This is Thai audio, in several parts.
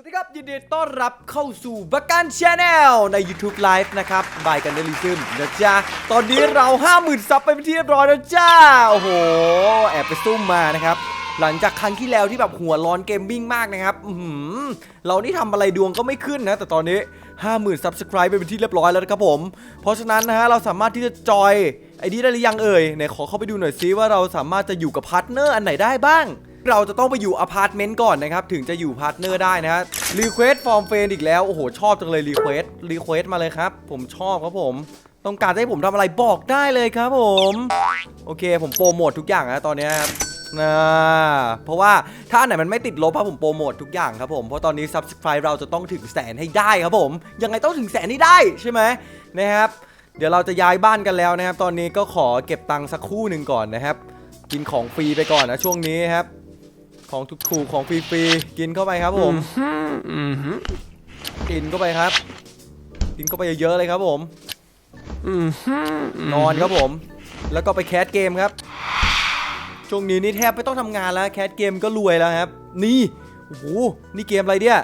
วัสดีครับ ยินดีต้อนรับเข้าสู่บักกันชาแนลใน YouTube Live นะครับบายกันเดลิซึมนะจ๊ะ ตอนนี้เรา 50,000 ซับไปเป็นที่เรียบร้อยแล้วจ้า โอ้โห แอบไปซุ่มมานะครับ หลังจากครั้งที่แล้วที่แบบหัวร้อนเกมมิ่งมากนะครับอือหือเรานี่ทำอะไรดวงก็ไม่ขึ้นนะ แต่ตอนนี้ 50,000 Subscribe ไปเป็นที่เรียบร้อยแล้วนะครับผม เพราะฉะนั้นนะฮะเราสามารถที่จะจอยไอ้นี้ได้หรือยังเอ่ยไหนขอเข้าไปดูหน่อยซิว่าเราสามารถจะอยู่กับพาร์ทเนอร์อันไหนได้บ้าง เราจะต้องไปอยู่อพาร์ตเมนต์ก่อนนะครับ ถึงจะอยู่พาร์ทเนอร์ได้นะฮะรีเควสฟอร์มเฟนอีกแล้ว โอ้โห ชอบจังเลยรีเควสรีเควสมาเลยครับ ผมชอบครับผม ต้องการให้ผมทำอะไรบอกได้เลยครับผม โอเค ผมโปรโมททุกอย่างนะตอนนี้ครับนะเพราะว่าถ้าอันไหนมันไม่ติดลบครับผมโปรโมททุกอย่างครับผมเพราะตอนนี้ Subscribe เราจะต้องถึงแสนให้ได้ครับผม ยังไงต้องถึงแสนให้ได้ใช่ไหมนะครับ เดี๋ยวเราจะย้ายบ้านกันแล้วนะครับ ตอนนี้ก็ขอเก็บตังค์สักคู่หนึ่งก่อนนะครับ กินของฟรีไปก่อนนะช่วงนี้ครับ ของถูกๆของฟรีๆกินเข้าไปครับผมอืมฮึกินเข้าไปครับ กินเข้าไปเยอะๆเลยครับผมอืมฮึนอนครับผม แล้วก็ไปแคสเกมครับช่วงนี้นี่แทบไม่ต้องทำงานแล้วแคสเกมก็รวยแล้วครับ นี่โอ้โหนี่เกมอะไรเนี่ย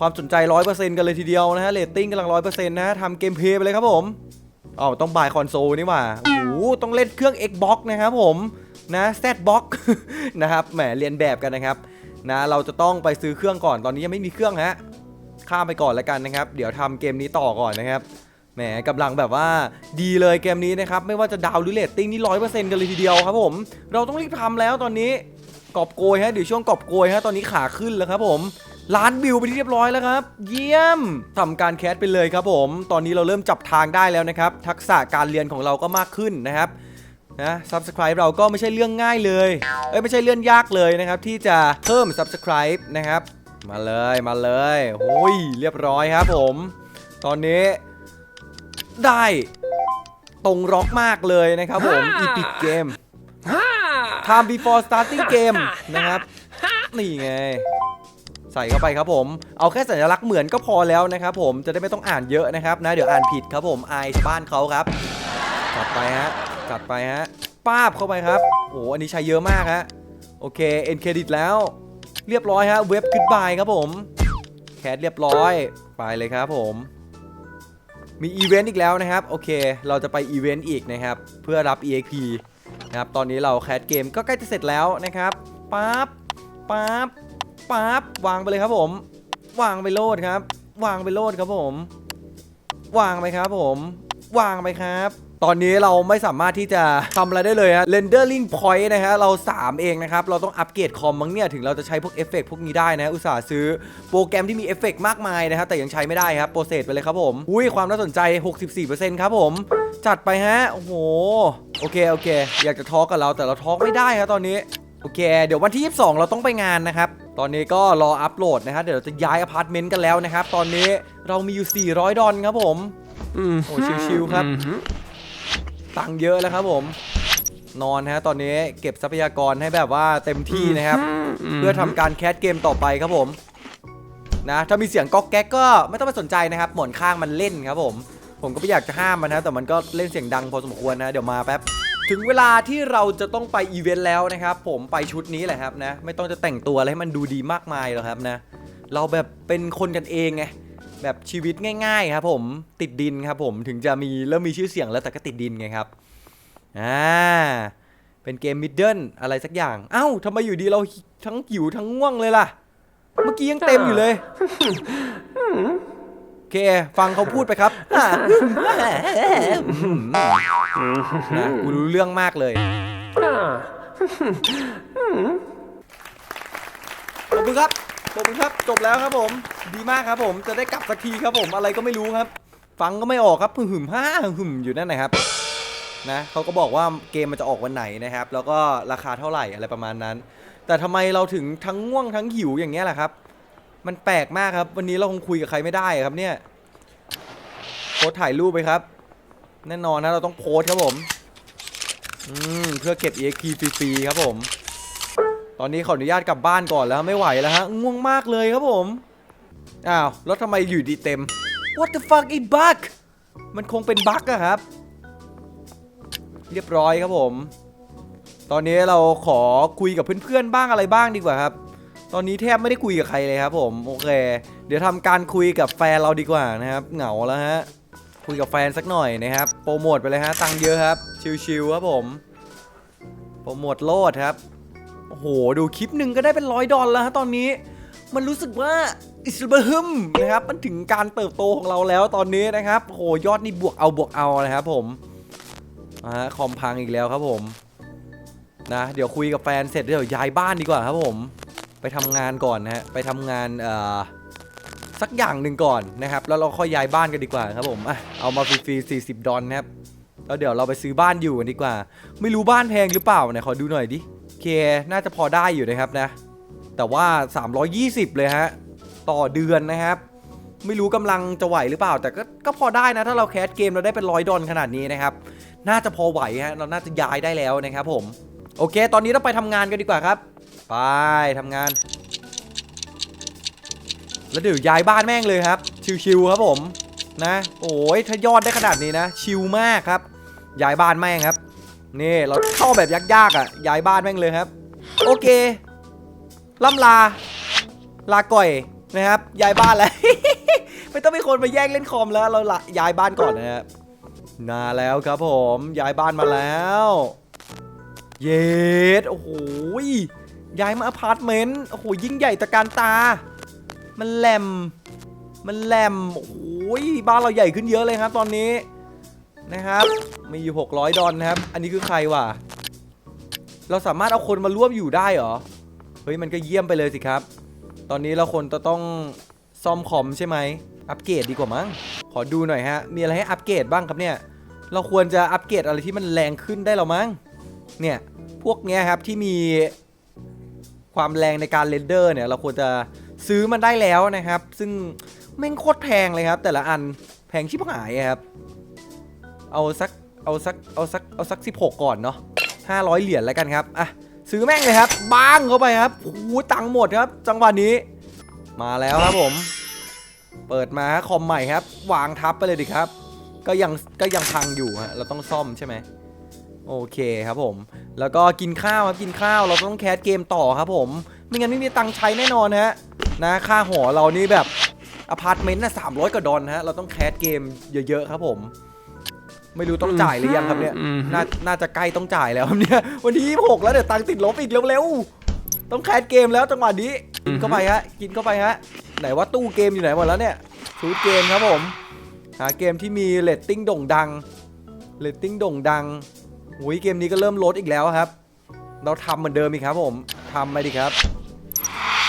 ความสนใจร้อยเปอร์เซ็นต์กันเลยทีเดียวนะฮะเรตติ้งกำลังร้อยเปอร์เซ็นต์นะฮะทำเกมเพลย์ไปเลยครับผมอ๋อต้องบายคอนโซลนี่หว่าโอ้โหต้องเล่นเครื่อง Xbox นะครับผม นะ Z-Box นะครับแหมเรียนแบบกันนะครับนะเราจะต้องไปซื้อเครื่องก่อนตอนนี้ยังไม่มีเครื่องฮะข้ามไปก่อนแล้วกันนะครับ เดี๋ยวทำเกมนี้ต่อก่อนนะครับแหมกำลังแบบว่าดีเลยเกมนี้นะครับ ไม่ว่าจะดาวหรือเรตติ้งนี่ร้อยเปอร์เซ็นต์กันเลยทีเดียวครับผม เราต้องรีบทำแล้วตอนนี้กอบโกยฮะเดี๋ยวช่วงกอบโกยฮะตอนนี้ขาขึ้นแล้วครับผมล้านวิวไปที่เรียบร้อยแล้วครับ เยี่ยมทำการแคสไปเลยครับผม ตอนนี้เราเริ่มจับทางได้แล้วนะครับ ทักษะการเรียนของเราก็มากขึ้นนะครับ นะ subscribe เราก็ไม่ใช่เรื่องง่ายเลย เอ้ยไม่ใช่เรื่องยากเลยนะครับ ที่จะเพิ่ม subscribe นะครับ มาเลยมาเลยโอ้ยเรียบร้อยครับผม ตอนนี้ได้ตรงร็อกมากเลยนะครับผม Epic Game ฮ่า Time before starting game นะครับ นี่ไง ใส่เข้าไปครับผม เอาแค่สัญลักษณ์เหมือนก็พอแล้วนะครับผมจะได้ไม่ต้องอ่านเยอะนะครับนะ เดี๋ยวอ่านผิดครับผมอายชาวบ้านเขาครับจัดไปฮะ จัดไปฮะป้าบเข้าไปครับ โอ้อันนี้ใช้เยอะมากฮะ โอเค เอ็นเครดิตแล้ว เรียบร้อยฮะ เว็บก o ดบายครับผม แคสเรียบร้อย ไปเลยครับผม มีอีเวนต์อีกแล้วนะครับ โอเค เราจะไปอีเวนต์อีกนะครับ เพื่อรับ EXP นะครับ ตอนนี้เราแคสเกมก็ใกล้จะเสร็จแล้วนะครับ ปั๊บ ปั๊บ ปั๊บ วางไปเลยครับผม วางไปโลดครับ วางไปโลดครับผม วางไปครับผม วางไปครับ ตอนนี้เราไม่สามารถที่จะทำอะไรได้เลยฮะ rendering point นะฮะเรา 3 เองนะครับ เราต้องอัปเกรดคอมมั้งเนี่ย ถึงเราจะใช้พวกเอฟเฟกต์พวกนี้ได้นะอุตส่าห์ซื้อโปรแกรมที่มีเอฟเฟกต์มากมายนะครับ แต่ยังใช้ไม่ได้ครับ โปรเซสไปเลยครับผม อุ้ยความน่าสนใจ 64%ครับผม จัดไปฮะ โอ้โห โอเค โอเค อยากจะทอล์กกับเราแต่เราทอล์กไม่ได้ครับตอนนี้ โอเค เดี๋ยววันที่ 22 เราต้องไปงานนะครับตอนนี้ก็รออัปโหลดนะฮะเดี๋ยวเราจะย้ายอพาร์ตเมนต์กันแล้วนะครับ ตอนนี้เรามีอยู่ 400 ดอลครับผม อืมโอ้ชิวๆครับ ตังค์เยอะแล้วครับผมนอนฮะตอนนี้เก็บทรัพยากรให้แบบว่าเต็มที่นะครับ เพื่อทำการแคสเกมต่อไปครับผมนะถ้ามีเสียงก๊อกแก๊กก็ไม่ต้องไปสนใจนะครับ หมอนข้างมันเล่นครับผม ผมก็ไม่อยากจะห้ามมันนะแต่มันก็เล่นเสียงดังพอสมควรนะเดี๋ยวมาแป๊บถึงเวลาที่เราจะต้องไปอีเวนต์แล้วนะครับ ผมไปชุดนี้แหละครับนะ ไม่ต้องจะแต่งตัวอะไรให้มันดูดีมากมายหรอกครับนะ เราแบบเป็นคนกันเองไง แบบชีวิตง่ายๆครับผมติดดินครับผมถึงจะมีเริ่มมีชื่อเสียงแล้วแต่ก็ติดดินไงครับอ่าเป็นเกมมิดเดิลอะไรสักอย่าง เอ้าทำไมอยู่ดีเราทั้งหิวทั้งง่วงเลยล่ะ เมื่อกี้ยังเต็มอยู่เลยโอเค ฟังเขาพูดไปครับนะกูรู้เรื่องมากเลยขอบคุณครับขอบคุณครับ จบแล้วครับผม ดีมากครับผมจะได้กลับสักทีครับผมอะไรก็ไม่รู้ครับ ฟังก็ไม่ออกครับหึ่มหึ่มฮ่าหึ่มอยู่นั่นนะครับนะเขาก็บอกว่าเกมมันจะออกวันไหนนะครับ แล้วก็ราคาเท่าไหร่อะไรประมาณนั้น แต่ทำไมเราถึงทั้งง่วงทั้งหิวอย่างเงี้ยล่ะครับ มันแปลกมากครับ วันนี้เราคงคุยกับใครไม่ได้ครับเนี่ยโพสถ่ายรูปไปครับ แน่นอนนะเราต้องโพสครับผมอืมเพื่อเก็บ EXP ฟรีๆครับผม ตอนนี้ขออนุญาตกลับบ้านก่อนแล้วไม่ไหวแล้วฮะง่วงมากเลยครับผม อ้าวแล้วทำไมอยู่ดีเต็ม What the fuck is bug มันคงเป็นบั๊กอะครับ เรียบร้อยครับผม ตอนนี้เราขอคุยกับเพื่อนๆบ้างอะไรบ้างดีกว่าครับ ตอนนี้แทบไม่ได้คุยกับใครเลยครับ ผมโอเค เดี๋ยวทำการคุยกับแฟนเราดีกว่านะครับ เหงาแล้วฮะคุยกับแฟนสักหน่อยนะครับ โปรโมทไปเลยฮะตังเยอะครับ ชิวๆครับผมโปรโมทโลดครับโอ้โหดูคลิปหนึ่งก็ได้เป็นร้อยดอลแล้วฮะตอนนี้ มันรู้สึกว่า อิสบะฮึมนะครับมันถึงการเติบโตของเราแล้วตอนนี้นะครับโหยอดนี่บวกเอาบวกเอานะครับผมอ่าคอมพังอีกแล้วครับผมนะเดี๋ยวคุยกับแฟนเสร็จเดี๋ยวย้ายบ้านดีกว่าครับผม ไปทำงานก่อนนะฮะไปทำงานเอ่อสักอย่างหนึ่งก่อนนะครับ แล้วเราค่อยย้ายบ้านกันดีกว่าครับผมอะเอามาฟรีๆ40 ดอลนะครับแล้วเดี๋ยวเราไปซื้อบ้านอยู่กันดีกว่า ไม่รู้บ้านแพงหรือเปล่าไหนขอดูหน่อยดิเคน่าจะพอได้อยู่นะครับนะ แต่ว่า 320 เลยฮะ ต่อเดือนนะครับ ไม่รู้กำลังจะไหวหรือเปล่า แต่ก็ก็พอได้นะ ถ้าเราแคสเกมเราได้เป็นร้อยดอลขนาดนี้นะครับ น่าจะพอไหวฮะเราน่าจะย้ายได้แล้วนะครับผม โอเค ตอนนี้เราไปทำงานกันดีกว่าครับ ไปทำงาน แล้วเดี๋ยวย้ายบ้านแม่งเลยครับ ชิวๆครับผมนะ โอ้ยถ้ายอดได้ขนาดนี้นะ ชิวมากครับ ย้ายบ้านแม่งครับ นี่เราเข้าแบบยากๆอะ ย้ายบ้านแม่งเลยครับ โอเคล่ำลา ลาก่อย นะครับย้ายบ้านแล้ว ไม่ต้องมีคนมาแย่งเล่นคอมแล้วเราละย้ายบ้านก่อนนะครับนาแล้วครับผมย้ายบ้านมาแล้ว เยดโอ้โหย้ายมาอพาร์ตเมนต์โอ้โหยิ่งใหญ่ตะการตา มันแหลมมันแหลมโอ้ยบ้านเราใหญ่ขึ้นเยอะเลยครับตอนนี้นะครับมีอยู่600 ดอลนะครับ อันนี้คือใครวะเราสามารถเอาคนมาร่วมอยู่ได้เหรอเฮ้ยมันก็เยี่ยมไปเลยสิครับ ตอนนี้เราคนจะต้องซ่อมคอมใช่ไหม อัปเกรดดีกว่ามั้ง ขอดูหน่อยฮะ มีอะไรให้อัปเกรดบ้างครับเนี่ย เราควรจะอัปเกรดอะไรที่มันแรงขึ้นได้หรอมั้ง เนี่ย พวกเนี้ยครับที่มีความแรงในการเรนเดอร์เนี่ย เราควรจะซื้อมันได้แล้วนะครับ ซึ่งแม่งโคตรแพงเลยครับ แต่ละอันแพงชิบหายครับ เอาสัก เอาสัก เอาสัก เอาสัก16ก่อนเนาะ500เหรียญแล้วกันครับ อะ ซื้อแม่งเลยครับบ้างเข้าไปครับโอ้โหตังหมดครับ จังหวะนี้ มาแล้วครับผม เปิดมาคอมใหม่ครับ วางทับไปเลยดิครับ ก็ยังก็ยังพังอยู่ฮะเราต้องซ่อมใช่ไหมโอเคครับผม แล้วก็กินข้าวครับกินข้าวเราต้องแคสเกมต่อครับผม ไม่งั้นไม่มีตังค์ใช้แน่นอนฮะนะค่าหอเรานี่แบบอพาร์ตเมนต์น่ะสามร้อยกว่าดอลฮะเราต้องแคสเกมเยอะๆครับผม ไม่รู้ต้องจ่ายหรือยังครับเนี่ยอืมน่าน่าจะใกล้ต้องจ่ายแล้วครับเนี่ย วันที่ 26 แล้วเดี๋ยวตังค์ติดลบอีกเร็วๆ ต้องแคสเกมแล้วจังหวะนี้ กินเข้าไปฮะ กินเข้าไปฮะ ไหนว่าตู้เกมอยู่ไหนหมดแล้วเนี่ยชูดเกมครับผม หาเกมที่มีเรตติ้งโด่งดัง เรตติ้งโด่งดังหุยเกมนี้ก็เริ่มลดอีกแล้วครับ เราทำเหมือนเดิมอีกครับผมทำไปดิครับ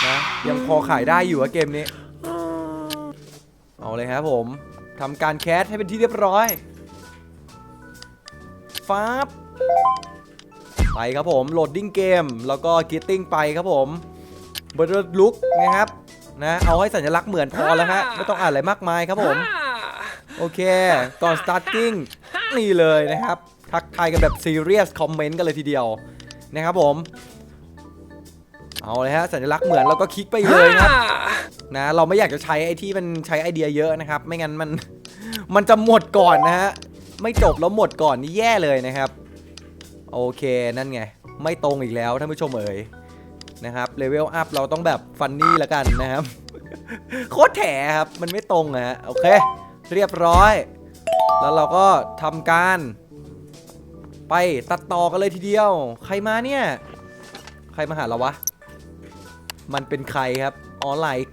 นะ ยังพอขายได้อยู่อะเกมนี้ เอาเลยครับผมทำการแคสให้เป็นที่เรียบร้อย ฟ้าบไปครับผมโหลดดิ้งเกมแล้วก็กิตติ้งไปครับผมเบอร์ลุกนะครับนะเอาให้สัญลักษณ์เหมือนพอแล้วฮะไม่ต้องอ่านอะไรมากมายครับผม โอเค ก่อน starting นี่เลยนะครับ ทักทายกันแบบ serious comment กันเลยทีเดียวนะครับผม เอาเลยฮะสัญลักษณ์เหมือนแล้วก็คลิกไปเลยครับนะเราไม่อยากจะใช้ไอ้ที่มันใช้ไอเดียเยอะนะครับ ไม่งั้นมันมันจะหมดก่อนนะฮะ ไม่จบแล้วหมดก่อนนี่แย่เลยนะครับ โอเคนั่นไง ไม่ตรงอีกแล้วท่านผู้ชมเอ๋ยนะครับเลเวลอัพเราต้องแบบฟันนี่ล้วกันนะครับ โคตรแถครับ มันไม่ตรงอะฮะโอเค เรียบร้อย แล้วเราก็ทำการ ไปตัดต่อกันเลยทีเดียว ใครมาเนี่ย ใครมาหาเราวะ มันเป็นใครครับออนไลน์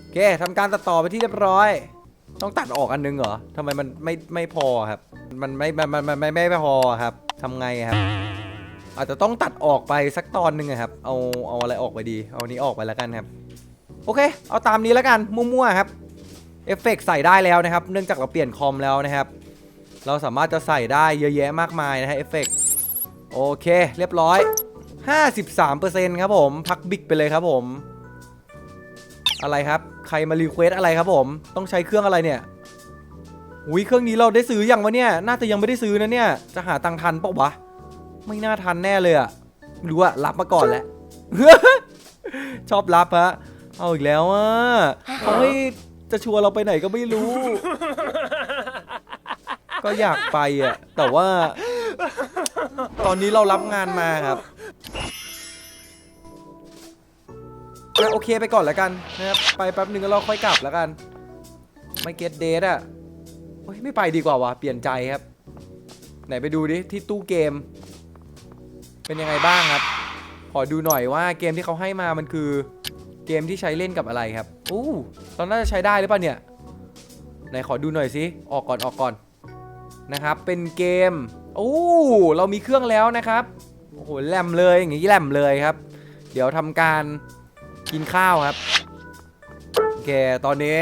โอเคทำการตัดต่อไปที่เรียบร้อย ต้องตัดออกอันนึงเหรอทำไมมันไม่ไม่พอครับ มันไม่มันมันมันไม่ไม่ไม่พอครับทำไงครับ อาจจะต้องตัดออกไปสักตอนหนึ่งครับ เอาเอาอะไรออกไปดี เอาอันนี้ออกไปแล้วกันครับ โอเค เอาตามนี้แล้วกันมั่วๆครับเอฟเฟกใส่ได้แล้วนะครับ เนื่องจากเราเปลี่ยนคอมแล้วนะครับ เราสามารถจะใส่ได้เยอะแยะมากมายนะฮะเอฟเฟกโอเค เรียบร้อย 53%ครับผม พักบิ๊กไปเลยครับผม อะไรครับ ใครมารีเควสอะไรครับผม ต้องใช้เครื่องอะไรเนี่ยอุ้ยเครื่องนี้เราได้ซื้ออยังวะเนี่ย น่าจะยังไม่ได้ซื้อนะเนี่ย จะหาตังค์ทันเปล่าวะ ไม่น่าทันแน่เลยอะรู้อะรับมาก่อนแหละ ชอบรับฮะ เอาอีกแล้วอะเขาให้จะชวนเราไปไหนก็ไม่รู้ ก็อยากไปอะแต่ว่า ตอนนี้เรารับงานมาครับ อะโอเคไปก่อนแล้วกันนะครับไปแป๊บนึงแล้วเราค่อยกลับแล้วกัน ไม่เก็ตเดทอะเฮ้ยไม่ไปดีกว่าวะเปลี่ยนใจครับ ไหนไปดูดิที่ตู้เกม เป็นยังไงบ้างครับ ขอดูหน่อยว่าเกมที่เขาให้มามันคือเกมที่ใช้เล่นกับอะไรครับอู้เราน่าจะใช้ได้หรือเปล่าเนี่ยไหนขอดูหน่อยสิออกก่อนออกก่อนนะครับ เป็นเกมโอ้เรามีเครื่องแล้วนะครับโอ้โหแหลมเลยอย่างงี้แหลมเลยครับ เดี๋ยวทำการ กินข้าวครับโอเคตอนนี้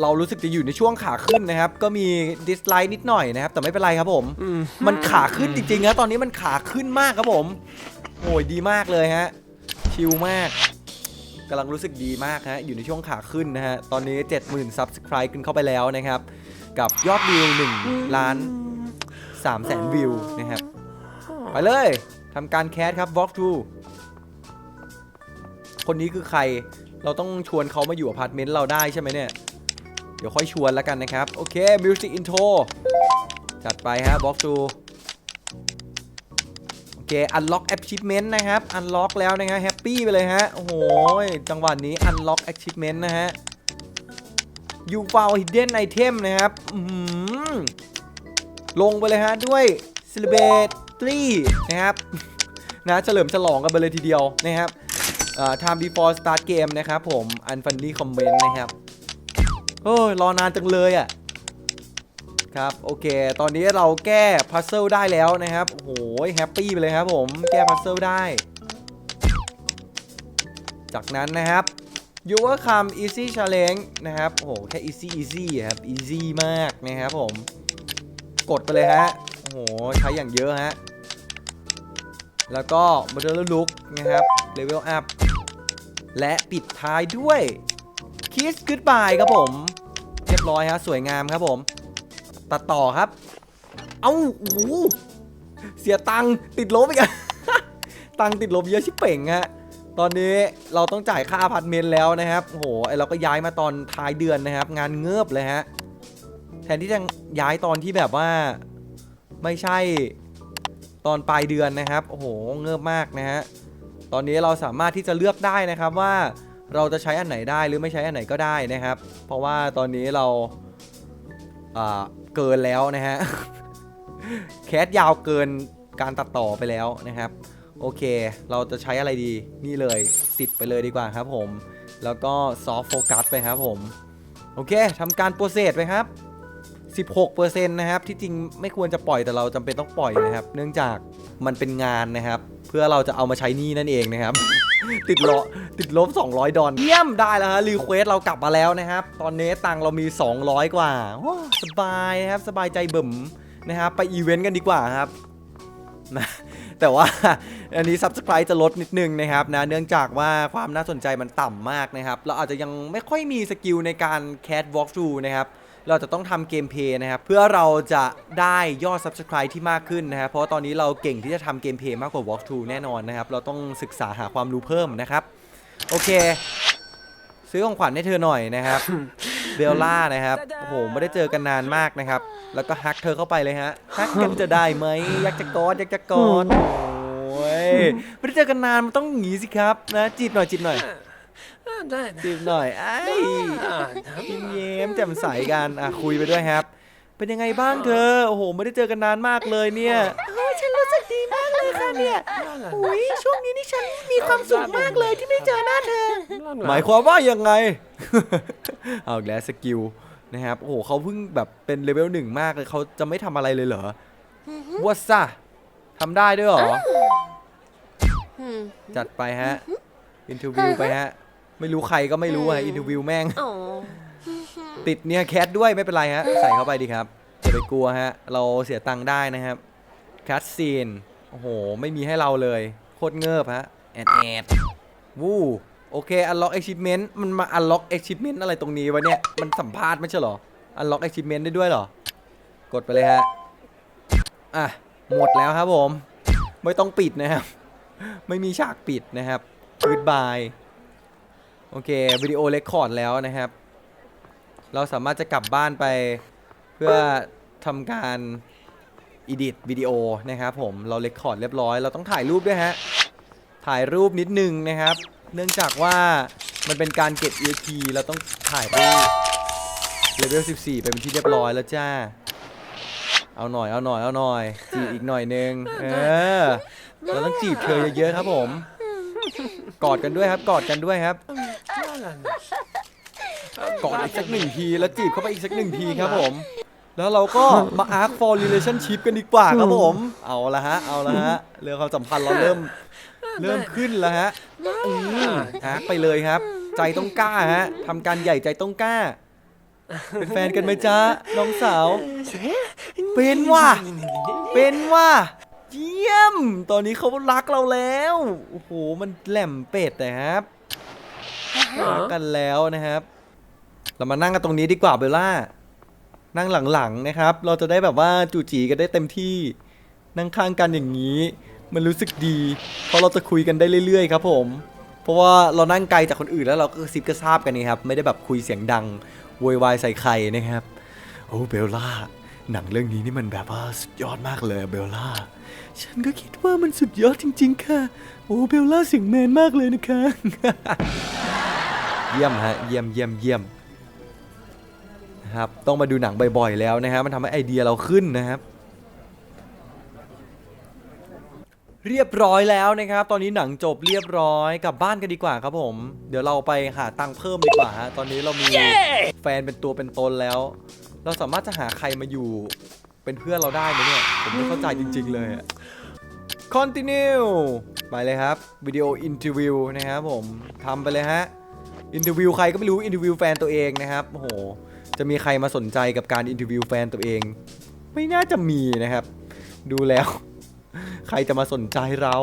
เรารู้สึกจะอยู่ในช่วงขาขึ้นนะครับ ก็มีดิสไลค์นิดหน่อยนะครับ แต่ไม่เป็นไรครับผมอืมมันขาขึ้นจริงๆนะตอนนี้มันขาขึ้นมากครับผมโอ้ยดีมากเลยฮะชิลมากกำลังรู้สึกดีมากฮะอยู่ในช่วงขาขึ้นนะฮะตอนนี้ 70,000 Subscribe ขึ้นเข้าไปแล้วนะครับ กับยอดวิว1ล้าน3แสนวิวนะครับ ไปเลยทำการแคสครับ Walk to คนนี้คือใคร เราต้องชวนเขามาอยู่อพาร์ตเมนต์เราได้ใช่ไหมเนี่ย เดี๋ยวค่อยชวนแล้วกันนะครับ โอเค Music Intro จัดไปฮะ Walk to โอเค Unlock Achievement นะครับ Unlock แล้วนะฮะแฮปปี้ไปเลยฮะ โอ้โห จังหวะนี้ Unlock Achievement นะฮะ You found hidden item นะครับลงไปเลยฮะด้วย Celebratory นะครับนะเฉลิมฉลองกันไปเลยทีเดียวนะครับ time before start game นะครับผม unfunny comment นะครับโอ้ยรอนานจังเลยอะครับโอเค ตอนนี้เราแก้พัซเซิลได้แล้วนะครับโอ้โหแฮปปี้ไปเลยครับผมแก้พัซเซิลได้ จากนั้นนะครับ You Overcome Easy Challenge นะครับโอ้โหแค่ Easy Easy ครับ Easy มากนะครับผม กดไปเลยฮะโอ้โหใช้อย่างเยอะฮะ แล้วก็ Model Look นะครับ Level Up และปิดท้ายด้วย Kiss Goodbye ครับผม เรียบร้อยฮะสวยงามครับผม ตัดต่อครับ เอ้าโอ้โหเสียตังค์ติดลบอีกอะตังค์ติดลบเยอะชิบเป่งฮะตอนนี้เราต้องจ่ายค่าอพาร์ตเมนต์แล้วนะครับโอ้โหไอเราก็ย้ายมาตอนท้ายเดือนนะครับ งานเงือบเลยฮะแทนที่จะย้ายตอนที่แบบว่าไม่ใช่ ตอนปลายเดือนนะครับ โอ้โห เงือบมากนะฮะ ตอนนี้เราสามารถที่จะเลือกได้นะครับว่าเราจะใช้อันไหนได้หรือไม่ใช้อันไหนก็ได้นะครับ เพราะว่าตอนนี้เราอ่าเกินแล้วนะฮะ แคสยาวเกินการตัดต่อไปแล้วนะครับ โอเค เราจะใช้อะไรดี นี่เลย 10 ไปเลยดีกว่าครับผม แล้วก็ซอฟโฟกัสไปครับผม โอเคทำการโปรเซสไปครับ 16%นะครับที่จริงไม่ควรจะปล่อยแต่เราจำเป็นต้องปล่อยนะครับ เนื่องจากมันเป็นงานนะครับ เพื่อเราจะเอามาใช้นี่นั่นเองนะครับ ติดลบติดลบ 200 ดอลเยี่ยมได้แล้วฮะรีเควสเรากลับมาแล้วนะครับ ตอนนี้ตังค์เรามี 200 กว่าสบายนะครับสบายใจเบิ่มนะครับไปอีเวนต์กันดีกว่าครับนะแต่ว่าอันนี้ Subscribe จะลดนิดนึงนะครับนะเนื่องจากว่าความน่าสนใจมันต่ำมากนะครับ เราอาจจะยังไม่ค่อยมีสกิลในการแคส walkthrough นะครับ เราจะต้องทำเกมเพย์นะครับเพื่อเราจะได้ยอด Subscribe ที่มากขึ้นนะครับเพราะตอนนี้เราเก่งที่จะทำเกมเพย์มากกว่า walkthrough แน่นอนนะครับเราต้องศึกษาหาความรู้เพิ่มนะครับโอเค ซื้อของขวัญให้เธอหน่อยนะครับเบลล่านะครับโอ้โหไม่ได้เจอกันนานมากนะครับ แล้วก็ฮักเธอเข้าไปเลยฮะฮักกันจะได้ไหมอยากจะกอดอยากจะกอดโอ้ยไม่ได้เจอกันนานมันต้องอย่างงี้สิครับนะจีบหน่อยจีบหน่อย อ่าได้นะจีบหน่อยไอ้อ่ายิ้มเย้มแจ่มใสกันอะคุยไปด้วยครับ เป็นยังไงบ้างเธอโอ้โหไม่ได้เจอกันนานมากเลยเนี่ยโอ้ยฉันรู้สึกดีมากเลยค่ะเนี่ยอุ้ยช่วงนี้นี่ฉันมีความสุขมากเลยที่ไม่เจอหน้าเธอหมายความว่ายังไง เอาอีกแล้วสกิลนะครับโอ้โหเขาเพิ่งแบบเป็นเลเวลหนึ่งมากเลยเขาจะไม่ทำอะไรเลยเหรอวัซะทำได้ด้วยเหรอจัดไปฮะ อินเทอร์วิวไปฮะ ไม่รู้ใครก็ไม่รู้อะอินเทอร์วิวแม่ง อ๋อ ติดเนี่ยแคทด้วยไม่เป็นไรฮะ ใส่เข้าไปดีครับอย่าไปกลัวฮะ เราเสียตังค์ได้นะครับคัสซีนโอ้โห ไม่มีให้เราเลย โคตรเงิบฮะ แอดแอดวู้โอเค unlock achievement มันมา unlock achievement อะไรตรงนี้วะเนี่ย มันสัมภาษณ์ไม่ใช่เหรอ unlock achievement ได้ด้วยเหรอ กดไปเลยฮะ อะ หมดแล้วครับผม ไม่ต้องปิดนะครับ ไม่มีฉากปิดนะครับ goodbye โอเควิดีโอเรคคอร์ดแล้วนะครับ เราสามารถจะกลับบ้านไปเพื่อทำการ edit วิดีโอนะครับผมเราเรคคอร์ดเรียบร้อย เราต้องถ่ายรูปด้วยฮะ ถ่ายรูปนิดนึงนะครับ เนื่องจากว่ามันเป็นการเก็บ EXP เราต้องถ่ายรูปเลเวล 14 ไปเป็นที่เรียบร้อยแล้วจ้า เอาหน่อยเอาหน่อยเอาหน่อยจีบอีกหน่อยนึงเออเราต้องจีบเธอเยอะๆครับผม กอดกันด้วยครับกอดกันด้วยครับ กอดอีกสักหนึ่งทีแล้วจีบเข้าไปอีกสักหนึ่งทีครับผม แล้วเราก็มา arc for relationship กันดีกว่าครับผม เอาละฮะ เอาละฮะ เรื่องความสัมพันธ์เราเริ่ม เริ่มขึ้นแล้วฮะอืมอาร์คไปเลยครับ ใจต้องกล้าฮะทำการใหญ่ใจต้องกล้า เป็นแฟนกันไหมจ๊ะน้องสาว เป็นว่ะ เป็นว่ะ เยี่ยม ตอนนี้เขารักเราแล้ว โอ้โห มันแหลมเป็ดนะครับ รักกันแล้วนะครับ เรามานั่งกันตรงนี้ดีกว่าเบลล่า นั่งหลังๆนะครับ เราจะได้แบบว่าจูจีกันได้เต็มที่ นั่งข้างกันอย่างนี้ มันรู้สึกดี เพราะเราจะคุยกันได้เรื่อยๆ ครับผม เพราะว่าเรานั่งไกลจากคนอื่นแล้วเราก็ซิบกระซาบกันนี่ครับ ไม่ได้แบบคุยเสียงดังโวยวายใส่ใครนะครับ โอ้เบลล่าหนังเรื่องนี้นี่มันแบบว่าสุดยอดมากเลยเบลล่า ฉันก็คิดว่ามันสุดยอดจริง ๆ ค่ะ โอ้เบลล่าเสียงแมนมากเลยนะคะ เยี่ยมฮะเยี่ยมเยี่ยมเยี่ยมนะครับต้องมาดูหนังบ่อยๆแล้วนะครับมันทำให้ไอเดียเราขึ้นนะครับ เรียบร้อยแล้วนะครับ ตอนนี้หนังจบเรียบร้อยกลับบ้านกันดีกว่าครับผม เดี๋ยวเราไปหาตังค์เพิ่มดีกว่าฮะตอนนี้เรามีแฟนเป็นตัวเป็นตนแล้ว เราสามารถจะหาใครมาอยู่เป็นเพื่อนเราได้ไหมเนี่ยผมไม่เข้าใจจริง ๆ เลยอะ continue ไปเลยครับวิดีโออินทอร์วิวนะครับผมทำไปเลยฮะ อินเทอร์วิวใครก็ไม่รู้อินเทอร์วิวแฟนตัวเองนะครับโอ้โหจะมีใครมาสนใจกับการอินเทอร์วิวแฟนตัวเอง ไม่น่าจะมีนะครับ ดูแล้ว ใครจะมาสนใจเรา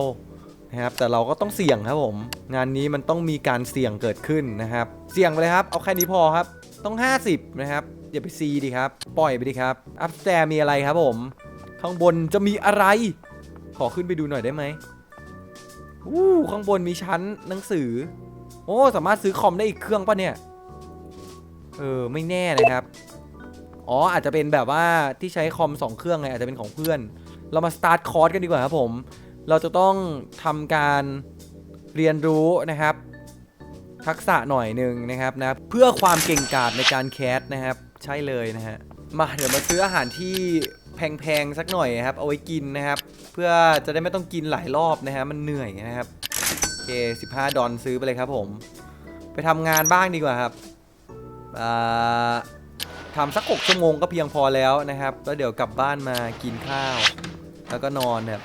นะครับแต่เราก็ต้องเสี่ยงครับผม งานนี้มันต้องมีการเสี่ยงเกิดขึ้นนะครับ เสี่ยงไปเลยครับ เอาแค่นี้พอครับ ต้อง 50 นะครับ อย่าไปซีดีครับ ปล่อยไปดีครับ อัพแตร์มีอะไรครับผม ข้างบนจะมีอะไร ขอขึ้นไปดูหน่อยได้ไหมอู้ข้างบนมีชั้นหนังสือ โอ้สามารถซื้อคอมได้อีกเครื่องปะเนี่ย เออไม่แน่นะครับ อ๋ออาจจะเป็นแบบว่าที่ใช้คอมสองเครื่องไงอาจจะเป็นของเพื่อน เรามาสตาร์ทคอร์สกันดีกว่าครับผม เราจะต้องทำการเรียนรู้นะครับ ทักษะหน่อยหนึ่งนะครับนะเพื่อความเก่งกาจในการแคสนะครับ ใช่เลยนะฮะมาเดี๋ยวมาซื้ออาหารที่แพงๆสักหน่อยครับ เอาไว้กินนะครับ เพื่อจะได้ไม่ต้องกินหลายรอบนะฮะมันเหนื่อยนะครับ เค 15 ดอลซื้อไปเลยครับผม ไปทำงานบ้างดีกว่าครับทำสัก6ชั่วโมงก็เพียงพอแล้วนะครับ แล้วเดี๋ยวกลับบ้านมากินข้าว แล้วก็นอนครับ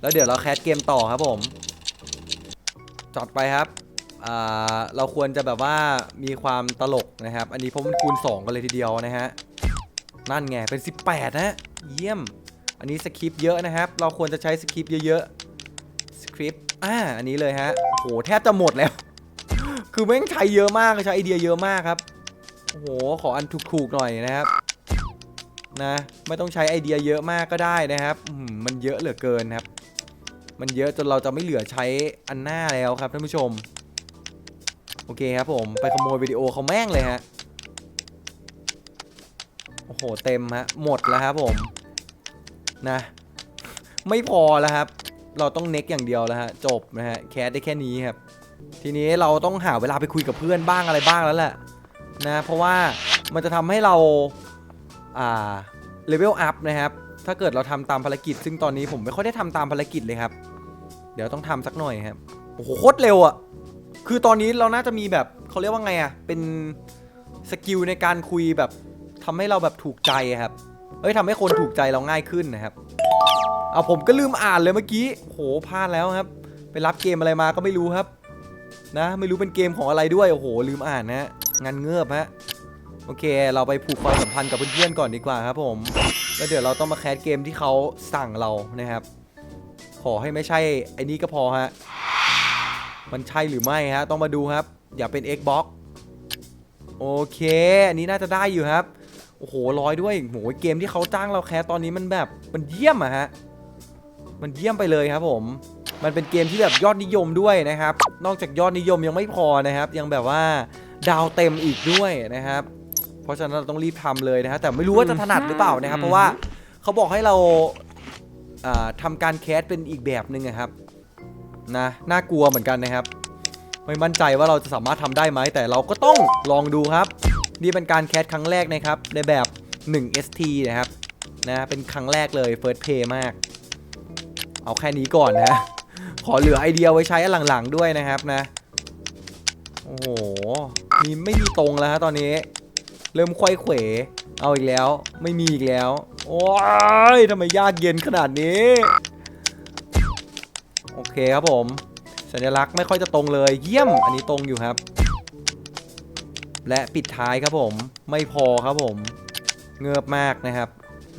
แล้วเดี๋ยวเราแคสเกมต่อครับผม จอดไปครับเราควรจะแบบว่ามีความตลกนะครับ อันนี้เพราะมันคูณ 2 กันเลยทีเดียวนะฮะ นั่นไง เป็น 18 นะ เยี่ยม อันนี้สคริปต์เยอะนะครับ เราควรจะใช้สคริปต์เยอะๆ สคริปต์ อ่าอันนี้เลยฮะโหแทบจะหมดแล้ว คือแม่งใช้เยอะมากใช้ไอเดียเยอะมากครับโอ้โหขออันถูกๆหน่อยนะครับนะไม่ต้องใช้ไอเดียเยอะมากก็ได้นะครับมมันเยอะเหลือเกินครับ มันเยอะจนเราจะไม่เหลือใช้อันหน้าแล้วครับท่านผู้ชม โอเคครับผมไปขโมยวิดีโอเขาแม่งเลยฮะโอ้โหเต็มฮะหมดแล้วครับผมนะ ไม่พอแล้วครับ เราต้องเน็กอย่างเดียวแล้วฮะจบนะฮะแคสได้แค่นี้ครับ ทีนี้เราต้องหาเวลาไปคุยกับเพื่อนบ้างอะไรบ้างแล้วแหละนะเพราะว่ามันจะทำให้เราอ่าเลเวลอัพนะครับ ถ้าเกิดเราทำตามภารกิจ ซึ่งตอนนี้ผมไม่ค่อยได้ทำตามภารกิจเลยครับ เดี๋ยวต้องทำสักหน่อยครับโอ้โหโคตรเร็วอะ่ะคือตอนนี้เราน่าจะมีแบบเขาเรียกว่าไงอะ่ะเป็นสกิลในการคุยแบบทำให้เราแบบถูกใจครับเอ้ยทำให้คนถูกใจเราง่ายขึ้นนะครับ เอาผมก็ลืมอ่านเลยเมื่อกี้โหพลาดแล้วครับ ไปรับเกมอะไรมาก็ไม่รู้ครับ นะ ไม่รู้เป็นเกมของอะไรด้วยโอ้โหลืมอ่านนะฮะงานเงือบฮะโอเค เราไปผูกความสัมพันธ์กับเพื่อนๆก่อนดีกว่าครับผมแล้วเดี๋ยวเราต้องมาแคสเกมที่เขาสั่งเรานะครับ ขอให้ไม่ใช่ไอ้นี้ก็พอฮะมันใช่หรือไม่ฮะต้องมาดูครับ อย่าเป็น Xbox โอเค อันนี้น่าจะได้อยู่ครับ โอ้โหร้อยด้วยโหเกมที่เขาจ้างเราแคสตอนนี้มันแบบมันเยี่ยมอะฮะ มันเยี่ยมไปเลยครับผม มันเป็นเกมที่แบบยอดนิยมด้วยนะครับ นอกจากยอดนิยมยังไม่พอนะครับ ยังแบบว่าดาวเต็มอีกด้วยนะครับ เพราะฉะนั้นเราต้องรีบทำเลยนะฮะแต่ไม่รู้ว่าจะถนัดหรือเปล่านะครับ เพราะว่าเขาบอกให้เราอ่าทำการแคสเป็นอีกแบบหนึ่งอะครับนะน่ากลัวเหมือนกันนะครับ ไม่มั่นใจว่าเราจะสามารถทำได้ไหมแต่เราก็ต้องลองดูครับ นี่เป็นการแคสครั้งแรกนะครับในแบบ 1 ST นะครับนะเป็นครั้งแรกเลย First Play มาก เอาแค่นี้ก่อนนะ ขอเหลือไอเดียไว้ใช้หลังๆด้วยนะครับนะ โอ้โห มีไม่มีตรงแล้วฮะตอนนี้ เริ่มควายเขว เอาอีกแล้ว ไม่มีอีกแล้ว โอ้ยทำไมยากเย็นขนาดนี้ โอเคครับผม สัญลักษณ์ไม่ค่อยจะตรงเลย เยี่ยม อันนี้ตรงอยู่ครับ และปิดท้ายครับผม ไม่พอครับผม เงือบมากนะครับ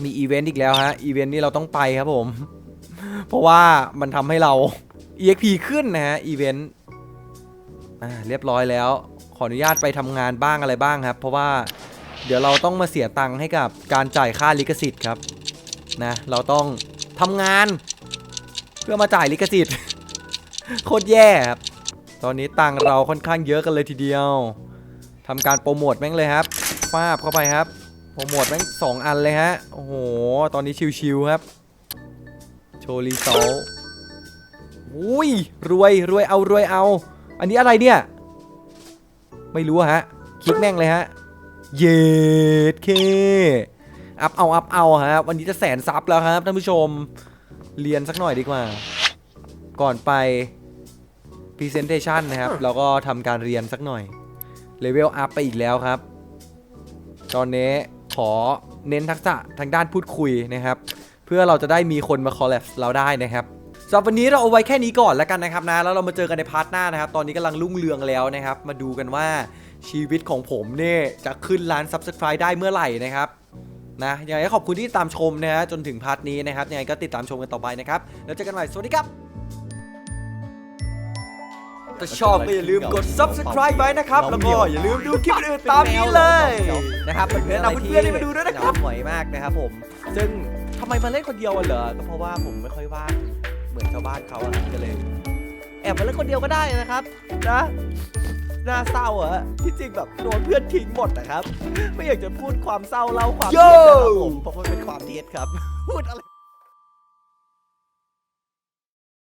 มีอีเวนต์อีกแล้วฮะ อีเวนต์นี้เราต้องไปครับผม เพราะว่ามันทำให้เรา EXP ขึ้นนะฮะอีเวนต์อ่าเรียบร้อยแล้ว ขออนุญาตไปทำงานบ้างอะไรบ้างครับ เพราะว่าเดี๋ยวเราต้องมาเสียตังค์ให้กับการจ่ายค่าลิขสิทธิ์ครับนะเราต้องทำงานเพื่อมาจ่ายลิขสิทธิ์ โคตรแย่ครับตอนนี้ตังค์เราค่อนข้างเยอะกันเลยทีเดียวทำการโปรโมทแม่งเลยครับฟาบเข้าไปครับโปรโมทแม่งสองอันเลยฮะโอ้โหตอนนี้ชิวๆครับ ชว์รีซอลอุ้ยรวยรวยเอารวยเอา อันนี้อะไรเนี่ย ไม่รู้อะฮะ คลิกแม่งเลยฮะ เย็ดเค อัพเอาอัพเอาฮะ วันนี้จะแสนซับแล้วครับท่านผู้ชม เรียนสักหน่อยดีกว่า ก่อนไป Presentation นะครับ เราก็ทำการเรียนสักหน่อย เลเวลอัพไปอีกแล้วครับ ตอนนี้ขอเน้นทักษะทางด้านพูดคุยนะครับ เพื่อเราจะได้มีคนมาคอลแลบเราได้นะครับสำหรับวันนี้เราเอาไว้แค่นี้ก่อนแล้วกันนะครับนะแล้วเรามาเจอกันในพาร์ทหน้านะครับ ตอนนี้กำลังรุ่งเรืองแล้วนะครับ มาดูกันว่าชีวิตของผมเนี่ยจะขึ้นล้าน Subscribe ได้เมื่อไหร่นะครับนะยังไงก็ขอบคุณที่ติดตามชมนะฮะจนถึงพาร์ทนี้นะครับยังไงก็ติดตามชมกันต่อไปนะครับแล้วเจอกันใหม่สวัสดีครับถ้าชอบก็อย่าลืมกด subscribe ไว้นะครับ แล้วก็อย่าลืมดูคลิปอื่นๆตามนี้เลยนะครับแนะนำเพื่อนๆให้มาดูด้วยนะครับหวยมากนะครับผม ซึ่ง ทำไมมาเล่นคนเดียวอะเหรอก็เพราะว่าผมไม่ค่อยว่างเหมือนชาวบ้านเขาอะก็เลย แอบมาเล่นคนเดียวก็ได้นะครับนะน่าเศร้าอะที่จริงแบบโดนเพื่อนทิ้งหมดนะครับ ไม่อยากจะพูดความเศร้าเล่าความเท็จนะครับผมเพราะมันเป็นความเท็จครับ พูดอะไร